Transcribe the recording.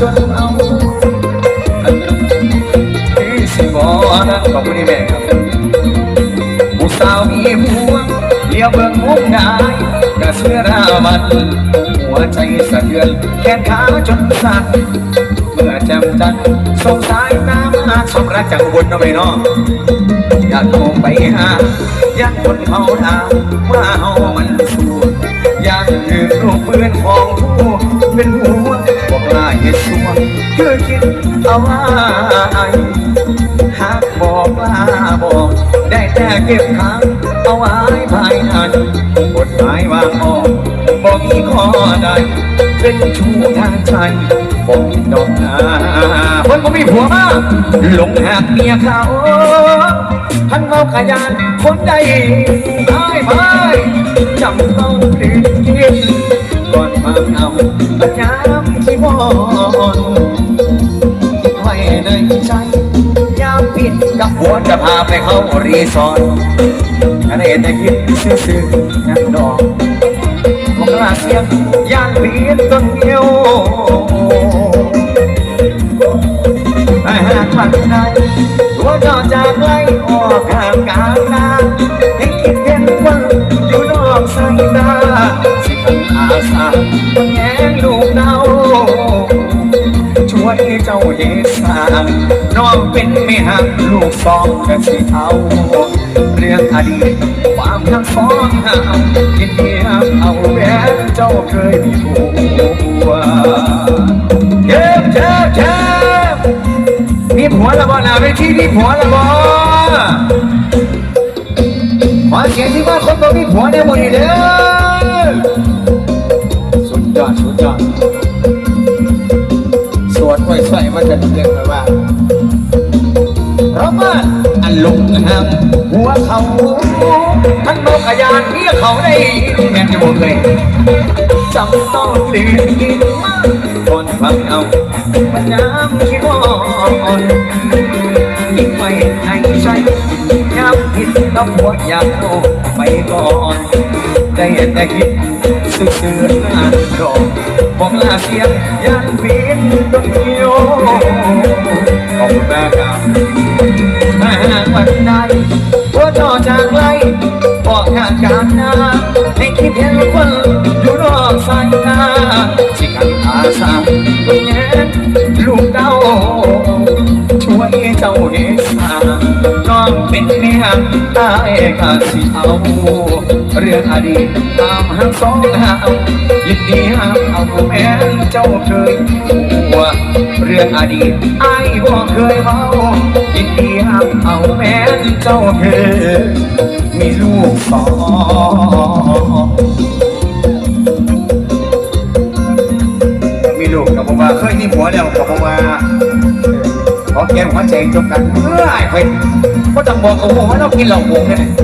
จนเอาที่สิบอนะขอบคุณที่แม่ครับผู้สาวมีหัวเลี้ยวเบิ่งมุมงายกระเสื้อรามันหัวใจสะเทือนแขนขาจนสั่นเมื่อจำจันสงสายตามหาสมรักจากอุบนเอาไปเนาะอยากโทรไปหาอยากคนเขาถามว่าเฮามันสู้อยากถือรูปเพื่อนของผู้เป็นหัว เหตุชัวคือคิดเอาไว้หากบอกลาบอกได้แต่เก็บขังเอาไว้ภายในกฎหมายวางออกบอกมีข้อใดเป็นชู้ทางใจบอกมีดอกนาคนก็มีผัวมาหลงหักเมียเขาพันเมาขยันคนใดได้ไหมจำต้องดื่มกิน ดกับหัวจะพาไปเข้ารีสอร์ทอะไรแต่คิดซื่อๆนั่นดอกของลาเสียงยานเพียนต้นเดียวแต่หากมันใดตัวจอจากไล่ออกห่างกลางนาให้คิดเห็นว่าอยู่นอกสายตาสิขันอาสาต้องแย้ง เจ้าเหตุสร้างน้องเป็นไม่หักลูกสองกะสิเอาเรื่องอดีตความทั้งสองเอายินดีรับเอาแม้เจ้าเคยมีผัวเจ็บเจ็บเจ็บมีผัวละบ่นาเวทีมีผัวละบ่ขอเสียงที่ว่าคนบ่มีผัวในหมดเด้อสุดยอดสุดยอด สวนไว้ใส่มันจะเรียกว่าเพราะว่าอันลุงหำหัวเขาท่านโมกขยานเมียเขาได้แม่นจะบอกเลยจำต้องตื่นกินมากก่อนฟังเอามันย้ำคิดว่ายิ่งไม่ให้ใช้ย้ำคิดกับหัวอยากเอาไปก่อนได้แต่คิดซื่อๆนั่นดอ บอกลาเสียงยันเพียนต้นเดียวขอบคุณมากครับถ้าหากวันใดหัวจอจากไกลบอกงานการหน้าให้คิดเห็นคนอยู่รอบสายตาสิกันอาสาตัวแย่ลูกเต้าช่วยเจ้าเหตุางน้องเป็นเมียตายกาสิเอาเรื่องอดีตตามหาสองหายินดี เอาแม้เจ้าเคยหัวเรื่องอดีตไอ้บ่เคยเมายินดีห้ามเอาแม้เจ้าเคยมีลูกสองมีลูกกับผมว่าเคยมีผัวแล้วกับผมว่าขอแก้หัวใจจบกันเมื่อไอ้เพิ่นก็ต้องบอกกับผมว่าเรากินเหล้าโกงเนี่ย